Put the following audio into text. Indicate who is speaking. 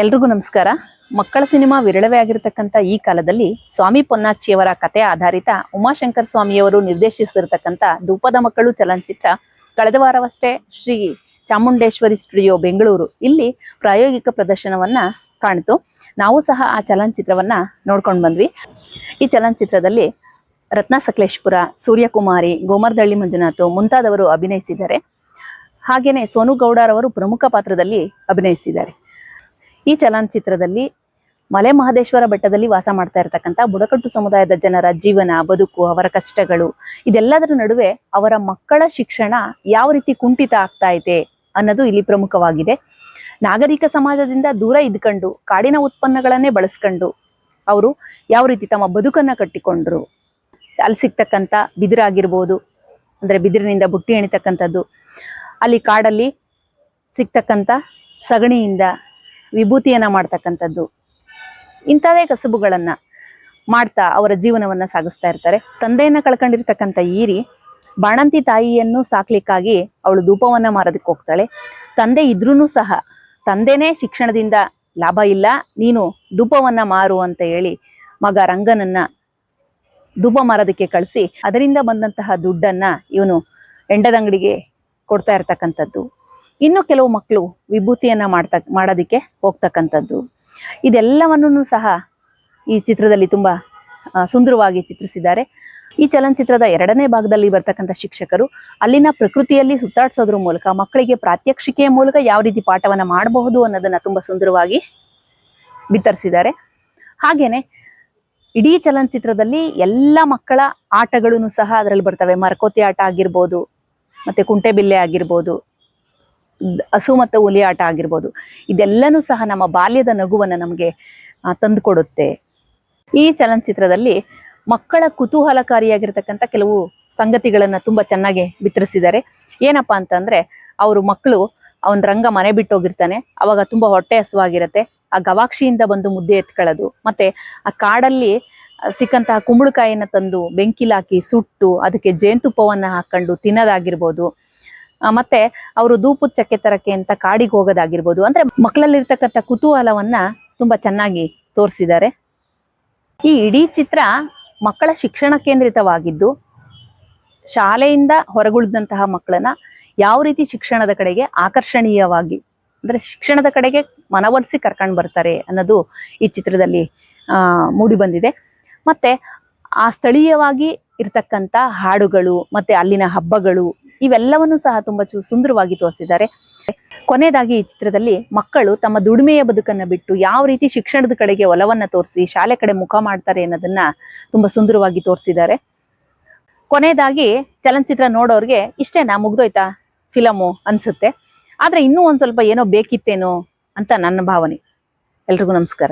Speaker 1: ಎಲ್ರಿಗೂ ನಮಸ್ಕಾರ. ಮಕ್ಕಳ ಸಿನಿಮಾ ವಿರಳವೇ ಆಗಿರತಕ್ಕಂಥ ಈ ಕಾಲದಲ್ಲಿ ಸ್ವಾಮಿ ಪೊನ್ನಾಚಿಯವರ ಕಥೆ ಆಧಾರಿತ ಉಮಾಶಂಕರ್ ಸ್ವಾಮಿಯವರು ನಿರ್ದೇಶಿಸಿರ್ತಕ್ಕಂಥ ಧೂಪದ ಮಕ್ಕಳು ಚಲನಚಿತ್ರ ಕಳೆದ ವಾರವಷ್ಟೇ ಶ್ರೀ ಚಾಮುಂಡೇಶ್ವರಿ ಸ್ಟುಡಿಯೋ ಬೆಂಗಳೂರು ಇಲ್ಲಿ ಪ್ರಾಯೋಗಿಕ ಪ್ರದರ್ಶನವನ್ನ ಕಾಣಿತು. ನಾವು ಸಹ ಆ ಚಲನಚಿತ್ರವನ್ನ ನೋಡ್ಕೊಂಡು ಬಂದ್ವಿ. ಈ ಚಲನಚಿತ್ರದಲ್ಲಿ ರತ್ನ ಸಕಲೇಶ್ಪುರ, ಸೂರ್ಯಕುಮಾರಿ, ಗೋಮರ್ದಳ್ಳಿ ಮಂಜುನಾಥ್ ಮುಂತಾದವರು ಅಭಿನಯಿಸಿದ್ದಾರೆ. ಹಾಗೇನೆ ಸೋನು ಗೌಡರವರು ಪ್ರಮುಖ ಪಾತ್ರದಲ್ಲಿ ಅಭಿನಯಿಸಿದ್ದಾರೆ. ಈ ಚಲನಚಿತ್ರದಲ್ಲಿ ಮಲೆ ಮಹದೇಶ್ವರ ಬೆಟ್ಟದಲ್ಲಿ ವಾಸ ಮಾಡ್ತಾ ಇರತಕ್ಕಂಥ ಬುಡಕಟ್ಟು ಸಮುದಾಯದ ಜನರ ಜೀವನ, ಬದುಕು, ಅವರ ಕಷ್ಟಗಳು, ಇದೆಲ್ಲದರ ನಡುವೆ ಅವರ ಮಕ್ಕಳ ಶಿಕ್ಷಣ ಯಾವ ರೀತಿ ಕುಂಠಿತ ಆಗ್ತಾ ಇದೆ ಅನ್ನೋದು ಇಲ್ಲಿ ಪ್ರಮುಖವಾಗಿದೆ. ನಾಗರಿಕ ಸಮಾಜದಿಂದ ದೂರ ಇದ್ಕೊಂಡು, ಕಾಡಿನ ಉತ್ಪನ್ನಗಳನ್ನೇ ಬಳಸ್ಕೊಂಡು ಅವರು ಯಾವ ರೀತಿ ತಮ್ಮ ಬದುಕನ್ನ ಕಟ್ಟಿಕೊಂಡ್ರು. ಅಲ್ಲಿ ಸಿಗ್ತಕ್ಕಂಥ ಬಿದಿರಾಗಿರ್ಬೋದು ಅಂದ್ರೆ ಬಿದಿರಿನಿಂದ ಬುಟ್ಟಿ ಎಣಿತಕ್ಕಂಥದ್ದು. ಅಲ್ಲಿ ಕಾಡಲ್ಲಿ ಸಿಗ್ತಕ್ಕಂಥ ಸಗಣಿಯಿಂದ ವಿಭೂತಿಯನ್ನ ಮಾಡ್ತಕ್ಕಂಥದ್ದು. ಇಂಥವೇ ಕಸಬುಗಳನ್ನ ಮಾಡ್ತಾ ಅವರ ಜೀವನವನ್ನ ಸಾಗಿಸ್ತಾ ಇರ್ತಾರೆ. ತಂದೆಯನ್ನ ಕಳ್ಕೊಂಡಿರ್ತಕ್ಕಂಥ ಈರಿ ಬಾಣಂತಿ ತಾಯಿಯನ್ನು ಸಾಕ್ಲಿಕ್ಕಾಗಿ ಅವಳು ಧೂಪವನ್ನ ಮಾರೋದಕ್ಕೆ ಹೋಗ್ತಾಳೆ. ತಂದೆ ಇದ್ರೂ ಸಹ ತಂದೆನೇ ಶಿಕ್ಷಣದಿಂದ ಲಾಭ ಇಲ್ಲ, ನೀನು ಧೂಪವನ್ನ ಮಾರು ಅಂತ ಹೇಳಿ ಮಗ ರಂಗನನ್ನ ಧೂಪ ಮಾರೋದಕ್ಕೆ ಕಳಿಸಿ, ಅದರಿಂದ ಬಂದಂತಹ ದುಡ್ಡನ್ನ ಇವನು ಎಂಡದಂಗಡಿಗೆ ಕೊಡ್ತಾ ಇರ್ತಕ್ಕಂಥದ್ದು. ಇನ್ನು ಕೆಲವು ಮಕ್ಕಳು ವಿಭೂತಿಯನ್ನ ಮಾಡ್ತಾ, ಮಾಡೋದಕ್ಕೆ ಹೋಗ್ತಕ್ಕಂಥದ್ದು. ಇದೆಲ್ಲವನ್ನೂ ಸಹ ಈ ಚಿತ್ರದಲ್ಲಿ ತುಂಬಾ ಸುಂದರವಾಗಿ ಚಿತ್ರಿಸಿದ್ದಾರೆ. ಈ ಚಲನಚಿತ್ರದ ಎರಡನೇ ಭಾಗದಲ್ಲಿ ಬರ್ತಕ್ಕಂಥ ಶಿಕ್ಷಕರು ಅಲ್ಲಿನ ಪ್ರಕೃತಿಯಲ್ಲಿ ಸುತ್ತಾಡ್ಸೋದ್ರ ಮೂಲಕ, ಮಕ್ಕಳಿಗೆ ಪ್ರಾತ್ಯಕ್ಷಿಕೆಯ ಮೂಲಕ ಯಾವ ರೀತಿ ಪಾಠವನ್ನ ಮಾಡಬಹುದು ಅನ್ನೋದನ್ನ ತುಂಬಾ ಸುಂದರವಾಗಿ ಬಿತ್ತರಿಸಿದ್ದಾರೆ ಹಾಗೇನೆ, ಇಡೀ ಚಲನಚಿತ್ರದಲ್ಲಿ ಎಲ್ಲ ಮಕ್ಕಳ ಆಟಗಳೂ ಸಹ ಅದರಲ್ಲಿ ಬರ್ತವೆ. ಮರಕೋತಿ ಆಟ ಆಗಿರ್ಬೋದು, ಮತ್ತೆ ಕುಂಟೆಬಿಲ್ಲೆ ಆಗಿರ್ಬೋದು ಹಸು ಮತ್ತು ಹುಲಿ ಆಟ ಆಗಿರ್ಬೋದು. ಇದೆಲ್ಲನೂ ಸಹ ನಮ್ಮ ಬಾಲ್ಯದ ನಗುವನ್ನ ನಮಗೆ ತಂದುಕೊಡುತ್ತೆ. ಈ ಚಲನಚಿತ್ರದಲ್ಲಿ ಮಕ್ಕಳ ಕುತೂಹಲಕಾರಿಯಾಗಿರ್ತಕ್ಕಂಥ ಕೆಲವು ಸಂಗತಿಗಳನ್ನು ತುಂಬಾ ಚೆನ್ನಾಗಿ ಬಿತ್ತರಿಸಿದ್ದಾರೆ. ಏನಪ್ಪ ಅಂತಂದ್ರೆ, ಅವರು ಮಕ್ಕಳು ಅವನ ರಂಗ ಮನೆ ಬಿಟ್ಟೋಗಿರ್ತಾನೆ, ಅವಾಗ ತುಂಬಾ ಹೊಟ್ಟೆ ಹಸುವಾಗಿರುತ್ತೆ. ಆ ಗವಾಕ್ಷಿಯಿಂದ ಬಂದು ಮುದ್ದೆ ಎತ್ಕೊಳ್ಳೋದು, ಮತ್ತೆ ಆ ಕಾಡಲ್ಲಿ ಸಿಕ್ಕಂತಹ ಕುಂಬಳಕಾಯಿನ ತಂದು ಬೆಂಕಿಲಾಕಿ ಸುಟ್ಟು, ಅದಕ್ಕೆ ಜೇನುತುಪ್ಪವನ್ನು ಹಾಕೊಂಡು ತಿನ್ನೋದಾಗಿರ್ಬೋದು. ಮತ್ತೆ ಅವರು ಧೂಪದ ಚಕ್ಕೆ ತರಕ್ಕೆ ಅಂತ ಕಾಡಿಗೆ ಹೋಗೋದಾಗಿರ್ಬೋದು. ಅಂದ್ರೆ ಮಕ್ಕಳಲ್ಲಿರ್ತಕ್ಕಂಥ ಕುತೂಹಲವನ್ನ ತುಂಬಾ ಚೆನ್ನಾಗಿ ತೋರಿಸಿದ್ದಾರೆ. ಈ ಇಡೀ ಚಿತ್ರ ಮಕ್ಕಳ ಶಿಕ್ಷಣ ಕೇಂದ್ರಿತವಾಗಿದ್ದು, ಶಾಲೆಯಿಂದ ಹೊರಗುಳಿದಂತಹ ಮಕ್ಕಳನ್ನ ಯಾವ ರೀತಿ ಶಿಕ್ಷಣದ ಕಡೆಗೆ ಆಕರ್ಷಣೀಯವಾಗಿ, ಅಂದ್ರೆ ಶಿಕ್ಷಣದ ಕಡೆಗೆ ಮನವೊಲಿಸಿ ಕರ್ಕೊಂಡು ಬರ್ತಾರೆ ಅನ್ನೋದು ಈ ಚಿತ್ರದಲ್ಲಿ ಮೂಡಿ ಬಂದಿದೆ ಮತ್ತೆ ಆ ಸ್ಥಳೀಯವಾಗಿ ಇರತಕ್ಕಂಥ ಹಾಡುಗಳು ಮತ್ತೆ ಅಲ್ಲಿನ ಹಬ್ಬಗಳು ಇವೆಲ್ಲವನ್ನು ಸಹ ತುಂಬಾ ಚು- ಸುಂದರವಾಗಿ ತೋರಿಸಿದ್ದಾರೆ. ಕೊನೆಯದಾಗಿ ಈ ಚಿತ್ರದಲ್ಲಿ ಮಕ್ಕಳು ತಮ್ಮ ದುಡಿಮೆಯ ಬದುಕನ್ನ ಬಿಟ್ಟು ಯಾವ ರೀತಿ ಶಿಕ್ಷಣದ ಕಡೆಗೆ ಒಲವನ್ನ ತೋರಿಸಿ ಶಾಲೆ ಕಡೆ ಮುಖ ಮಾಡ್ತಾರೆ ಅನ್ನೋದನ್ನ ತುಂಬಾ ಸುಂದರವಾಗಿ ತೋರಿಸಿದ್ದಾರೆ. ಕೊನೆಯದಾಗಿ ಚಲನಚಿತ್ರ ನೋಡೋರಿಗೆ ಇಷ್ಟೇನಾ? ಮುಗ್ದೋಯ್ತಾ? ಫಿಲಮು ಅನ್ಸುತ್ತೆ. ಆದ್ರೆ ಇನ್ನೂ ಒಂದ್ ಸ್ವಲ್ಪ ಏನೋ ಬೇಕಿತ್ತೇನೋ ಅಂತ ನನ್ನ ಭಾವನೆ. ಎಲ್ರಿಗೂ ನಮಸ್ಕಾರ.